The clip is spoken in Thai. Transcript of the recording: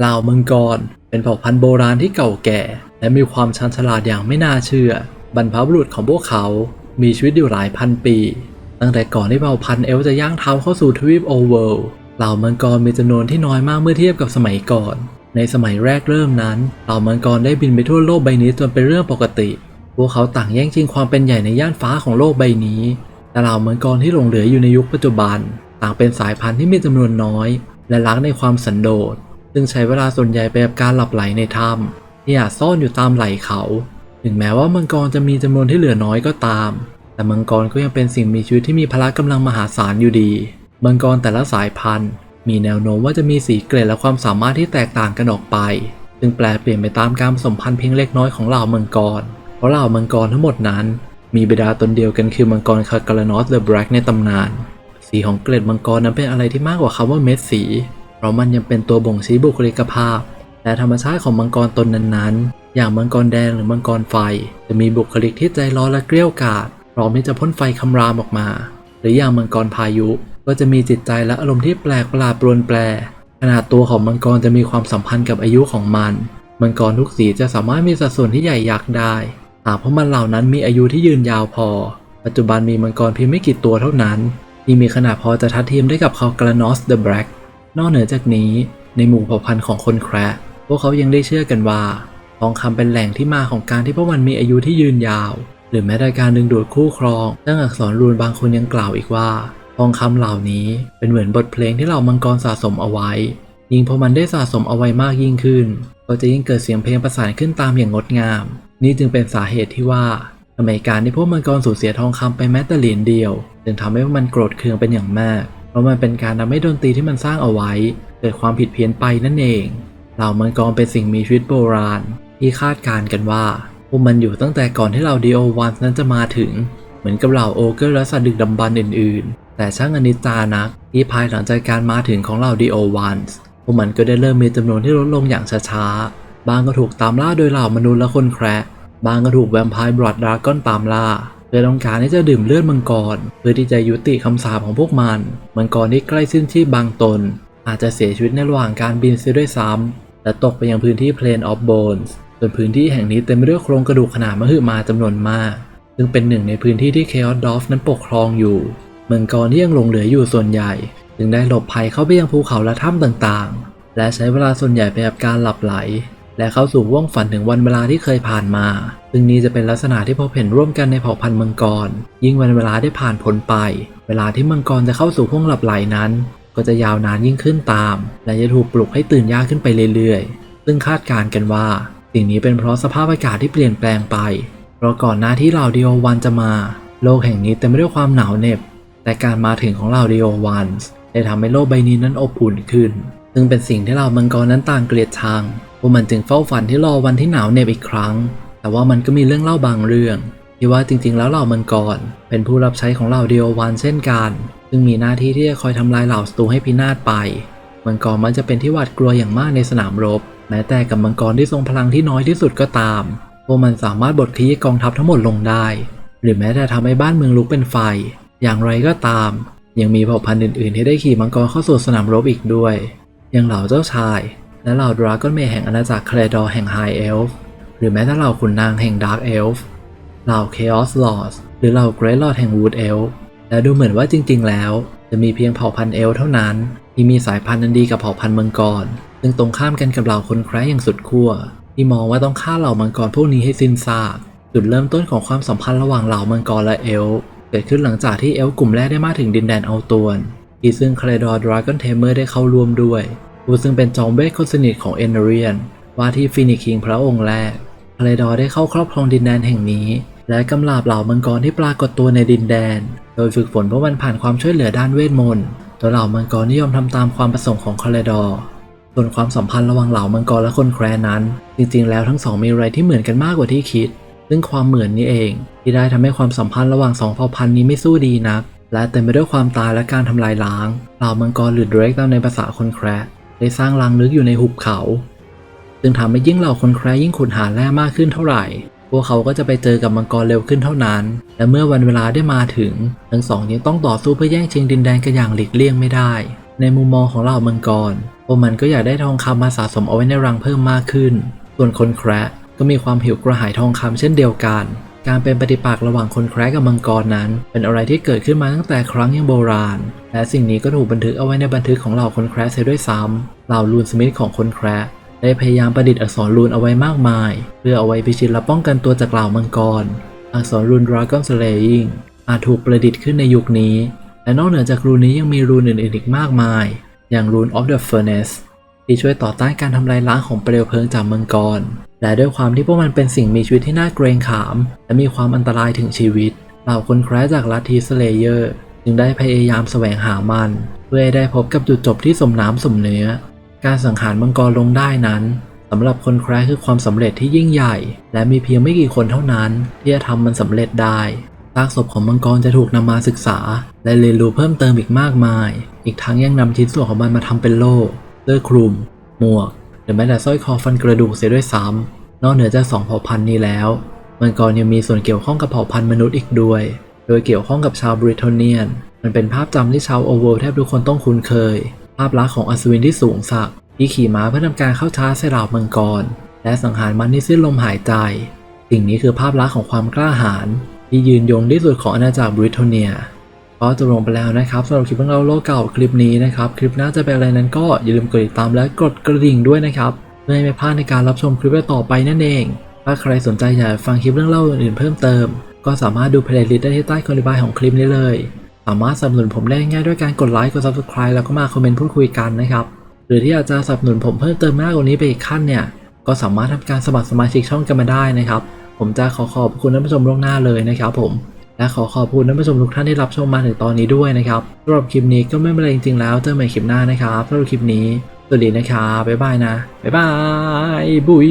เหล่ามังกร เป็นเผ่าพันธุ์โบราณที่เก่าแก่ และมีความชันฉลาดอย่างไม่น่าเชื่อ บรรพบุรุษของพวกเขา มีชีวิตอยู่หลายพันปี ตั้งแต่ก่อนที่เผ่าพันธุ์เอลจะย่างเท้าเข้าสู่ทวีปโอเวลด์เหล่ามังกรมีจำนวนที่น้อยมากเมื่อเทียบกับสมัยก่อน ในสมัยแรกเริ่มนั้น เหล่ามังกรได้บินไปทั่วโลกใบนี้จนเป็นเรื่องปกติ พวกเขาต่างแย่งชิงความเป็นใหญ่ในย่านฟ้าของโลกใบนี้ แต่เหล่ามังกรที่หลงเหลืออยู่ในยุคปัจจุบัน ต่างเป็นสายพันธุ์ที่มีจำนวนน้อย และรักในความสันโดษ ซึ่งใช้เวลาส่วนใหญ่ไปกับการหลับไหลในถ้ำที่อาจซ่อนอยู่ตามไหล่เขา ถึงแม้ว่ามังกรจะมีจำนวนที่เหลือน้อยก็ตาม แต่มังกรก็ยังเป็นสิ่งมีชีวิตที่มีพละกำลังมหาศาลอยู่ดี มังกรแต่ละสายพันธุ์ มีแนวโน้มว่าจะมีสีเกล็ดและความสามารถที่แตกต่างกันออกไป ซึ่งแปลเปลี่ยนไปตามการผสมพันธุ์เพียงเล็กน้อยของเหล่ามังกร เพราะเหล่ามังกรทั้งหมดนั้น มีบิดาตนเดียวกันคือมังกรคาการานอสเดอะแบล็กในตำนาน สีของเกล็ดมังกรนั้นเป็นอะไรที่มากกว่าคำว่าเม็ดสี เพราะมันยังเป็นตัวบ่งชี้บุคลิกภาพ และธรรมชาติของมังกรตนนั้นๆ อย่างมังกรแดงหรือมังกรไฟ จะมีบุคลิกที่ใจร้อนและเกรี้ยวกราดพร้อมที่จะพ่นไฟคำรามออกมา หรืออย่างมังกรพายุ ก็จะมีจิตใจและอารมณ์ที่แปลกประหลาดปรวนแปร ขนาดตัวของมังกรจะมีความสัมพันธ์กับอายุของมัน มังกรทุกสีจะสามารถมีสัดส่วนที่ใหญ่ยักษ์ได้ หากพวกมันเหล่านั้นมีอายุที่ยืนยาวพอ ปัจจุบันมีมังกรเพียงไม่กี่ตัวเท่านั้น ที่มีขนาดพอจะทัดเทียมได้กับคากรานอสเดอะแบล็ก นอกเหนือจากนี้ในหมู่เผ่าพันธุ์ของคนแคระพวกเขายังได้เชื่อกันว่า ทองคำเป็นแหล่งที่มาของการที่พวกมันมีอายุที่ยืนยาว หรือแม้แต่การดึงดูดคู่ครองดังอักษรรูนบางคนยังกล่าวอีกว่า ทองคำเหล่านี้เป็นเหมือนบทเพลงที่เหล่ามังกรสะสมเอาไว้ ยิ่งพอมันได้สะสมเอาไว้มากยิ่งขึ้น ก็จะยิ่งเกิดเสียงเพลงประสานขึ้นตามอย่างงดงาม นี่จึงเป็นสาเหตุที่ว่าทำไมการที่พวกมังกรสูญเสียทองคำไปแม้แต่เหรียญเดียว จึงทำให้พวกมันโกรธเคืองเป็นอย่างมาก ราะมันเป็นการทำให้ดนตรีที่มันสร้างเอาไว้ เกิดความผิดเพี้ยนไปนั่นเอง เหล่ามังกรเป็นสิ่งมีชีวิตโบราณ ที่คาดการณ์กันว่าพวกมันอยู่ตั้งแต่ก่อนที่เหล่าดีโอวันนั้นจะมาถึง เหมือนกับเหล่าโอเกอร์และสัตว์ดึกดำบรรพ์อื่น ๆ แต่ช่างอนิจจานักที่ภายหลังจากการมาถึงของเหล่าดีโอวันพวกมันก็ได้เริ่มมีจำนวนที่ลดลงอย่างช้าๆ บางก็ถูกตามล่าโดยเหล่ามนุษย์และคนแคระบางก็ถูกแวมไพร์บลัดดราก้อนตามล่า เพื่อต้องการที่จะดื่มเลือดมังกร เพื่อที่จะยุติคำสาปของพวกมัน มังกรที่ใกล้สิ้นชีพบางตน อาจจะเสียชีวิตในระหว่างการบินเสียด้วยซ้ำและตกไปยังพื้นที่ Plain of Bones ส่วนพื้นที่แห่งนี้เต็มไปด้วยโครงกระดูกขนาดมหึมาจำนวนมาก ซึ่งเป็นหนึ่งในพื้นที่ที่ Chaos d o r f นั้นปกครองอยู่ มังกรที่ยังหลงเหลืออยู่ส่วนใหญ่ จึงได้หลบภัยเข้าไปยังภูเขาและถ้ำต่างๆ และใช้เวลาส่วนใหญ่ไปกับการหลับไหล และเข้าสู่ว่องฝันถึงวันเวลาที่เคยผ่านมา ซึ่งนี้จะเป็นลักษณะที่พบเห็นร่วมกันในเผ่าพันธุ์มังกร ยิ่งวันเวลาได้ผ่านพ้นไป เวลาที่มังกรจะเข้าสู่ห้วงหลับไหลนั้น ก็จะยาวนานยิ่งขึ้นตาม และจะถูกปลุกให้ตื่นยากขึ้นไปเรื่อยๆ ซึ่งคาดการณ์กันว่า สิ่งนี้เป็นเพราะสภาพอากาศที่เปลี่ยนแปลงไป เพราะก่อนหน้าที่เหล่าดิโอวันจะมา โลกแห่งนี้เต็มไปด้วยความหนาวเหน็บ แต่การมาถึงของเหล่าดิโอวันได้ทำให้โลกใบนี้นั้นอบอุ่นขึ้น ซึ่งเป็นสิ่งที่เหล่ามังกรนั้นต่างเกลียดชัง พวกมันจึงเฝ้าฝันที่รอวันที่หนาวเหน็บอีกครั้ง แต่ว่ามันก็มีเรื่องเล่าบางเรื่องที่ว่าจริงๆแล้วเหล่ามังกรเป็นผู้รับใช้ของเหล่าเดิโอวันเช่นกัน ซึ่งมีหน้าที่ที่จะคอยทำลายเหล่าศัตรูให้พินาศไป มังกรมันจะเป็นที่หวาดกลัวอย่างมากในสนามรบ แม้แต่กับมังกรที่ทรงพลังที่น้อยที่สุดก็ตาม พวกมันสามารถบดขยี้กองทัพทั้งหมดลงได้ หรือแม้แต่ทำให้บ้านเมืองลุกเป็นไฟ อย่างไรก็ตาม ยังมีเผ่าพันธุ์อื่นๆ ที่ได้ขี่มังกรเข้าสู่สนามรบอีกด้วย อย่างเหล่าเจ้าชาย และเหล่าดราก้อนเมย์แห่งอาณาจักรเคลดอร์แห่งไฮเอลฟ์หรือแม้แต่เหล่าขุนนางแห่งดาร์กเอลฟ์เหล่าเคออสลอสหรือเหล่าเกรทลอดแห่งวูดเอลฟ์และดูเหมือนว่าจริง ๆ แล้ว จะมีเพียงเผ่าพันธุ์เอลฟ์เท่านั้น ที่มีสายพันธุ์นันดีกับเผ่าพันธุ์มังกรซึ่งตรงข้ามกันกับเหล่าคนแคร์อย่างสุดขั้วที่มองว่าต้องฆ่าเหล่ามังกรพวกนี้ให้สิ้นซากจุดเริ่มต้นของความสัมพันธ์ระหว่างเหล่ามังกรและเอลฟ์เกิดขึ้นหลังจากที่เอลฟ์กลุ่มแรกได้มาถึงดินแดนเอาตวนที่ซึ่งเคลดอร์ดราก้อนเทเมอร์ได้เข้าร่วมด้วย ผู้ซึ่งเป็นจอมเวทคนสนิทของเอนเรียน ว่าที่ฟินิกคิงพระองค์แรกคเลดอร์ได้เข้าครอบครองดินแดนแห่งนี้ และกำราบเหล่ามังกรที่ปรากฏตัวในดินแดน โดยฝึกฝนพวกมันผ่านความช่วยเหลือด้านเวทมนต์ตัวเหล่ามังกรนิยมทำตามความประสงค์ของคเลดอร์ส่วนความสัมพันธ์ระหว่างเหล่ามังกรและคนแคร์นั้น จริงๆ แล้วทั้งสองมีอะไรที่เหมือนกันมากกว่าที่คิด ซึ่งความเหมือนนี้เอง ที่ได้ทำให้ความสัมพันธ์ระหว่างสองเผ่าพันธุ์นี้ไม่สู้ดีนัก และเต็มไปด้วยความตายและการทำลายล้าง เหล่ามังกรหรือเดรกตามในภาษาคนแคร์ ได้สร้างรังลึกอยู่ในหุบเขาซึ่งทำให้ยิ่งเหล่าคนแคร์ยิ่งขุดหาแร่มากขึ้นเท่าไหร่ พวกเขาก็จะไปเจอกับมังกรเร็วขึ้นเท่านั้น และเมื่อวันเวลาได้มาถึง ทั้งสองยังต้องต่อสู้เพื่อแย่งชิงดินแดนกันอย่างหลีกเลี่ยงไม่ได้ ในมุมมองของเหล่ามังกร พวกมันก็อยากได้ทองคำมาสะสมเอาไว้ในรังเพิ่มมากขึ้น ส่วนคนแคระก็มีความหิวกระหายทองคำเช่นเดียวกัน การเป็นปฏิปักษ์ระหว่างคนแคระกับมังกรนั้น เป็นอะไรที่เกิดขึ้นมาตั้งแต่ครั้งยังโบราณ และสิ่งนี้ก็ถูกบันทึกเอาไว้ในบันทึกของเหล่าคนแคระเสียด้วยซ้ำเหล่าลูนสมิธของคนแคระได้พยายามประดิษฐ์อักษรรูนเอาไว้มากมาย เพื่อเอาไว้พิชิตและป้องกันตัวจากเหล่ามังกร อักษรรูน Dragon Slaying อาจถูกประดิษฐ์ขึ้นในยุคนี้ และนอกเหนือจากรูนนี้ยังมีรูนอื่นๆอีกมากมาย อย่าง Rune of the Furnace ที่ช่วยต่อต้านการทำลายล้างของเปลวเพลิงจากมังกรและด้วยความที่พวกมันเป็นสิ่งมีชีวิตที่น่าเกรงขาม และมีความอันตรายถึงชีวิต เหล่าคนแคร์จากลัทธิสเลเยอร์ จึงได้พยายามแสวงหามัน เพื่อให้ได้พบกับจุดจบที่สมน้ำสมเนื้อ การสังหารมังกรลงได้นั้นสำหรับคนแคร์คือความสำเร็จที่ยิ่งใหญ่ และมีเพียงไม่กี่คนเท่านั้น ที่จะทำมันสำเร็จได้ซากศพของมังกรจะถูกนำมาศึกษา และเรียนรู้เพิ่มเติมอีกมากมาย อีกทั้งยังนำชิ้นส่วนของมันมาทำเป็นโล่ เสื้อคลุม หมวกหรือแม้แต่สร้อยคอฟันกระดูกเสียด้วยซ้ำนอกเหนือจากสองเผ่าพันธุ์นี้แล้วมังกรยังมีส่วนเกี่ยวข้องกับเผ่าพันธุ์มนุษย์อีกด้วย โดยเกี่ยวข้องกับชาวบริโทเนียน มันเป็นภาพจำที่ชาวโอเวอร์แทบทุกคนต้องคุ้นเคย ภาพลักษณ์ของอัศวินที่สูงสักที่ขี่ม้าเพื่อทำการเข้าช้าใส่เหล่ามังกร และสังหารมันที่สิ้นลมหายใจ สิ่งนี้คือภาพลักษณ์ของความกล้าหาญที่ยืนยงที่สุดของอาณาจักรบริโทเนีย ก็จบลงไปแล้วนะครับสำหรับคลิปของเราโลกเก่าคลิปนี้นะครับ คลิปหน้าจะเป็นอะไรนั้นก็อย่าลืมกดติดตามและกดกระดิ่งด้วยนะครับเพื่อให้ไม่พลาดในการรับชมคลิปต่อไปนั่นเอง ถ้าใครสนใจอยากฟังคลิปเรื่องเล่าอื่นๆเพิ่มเติม ก็สามารถดูเพลย์ลิสต์ได้ที่ใต้คอมเมนต์ของคลิปนี้เลย สามารถสนับสนุนผมได้ง่ายด้วยการกดไลค์กด subscribe แล้วก็มาคอมเมนต์พูดคุยกันนะครับ หรือที่อยากจะสนับสนุนผมเพิ่มเติมมากกว่านี้ไปอีกขั้นเนี่ย ก็สามารถทำการสมัครสมาชิกช่องกันมาได้นะครับ ผมจะขอขอบคุณท่านผู้ชมล่วงหน้าเลยนะครับผม และขอขอบคุณท่านผู้ชมทุกท่านที่รับชมมาถึงตอนนี้ด้วยนะครับสำหรับคลิปนี้ก็ไม่เป็นไรจริงๆแล้วเจอกันใหม่คลิปหน้านะครับสำหรับคลิปนี้สวัสดีนะครับบ๊ายบายนะบ๊ายบายบุย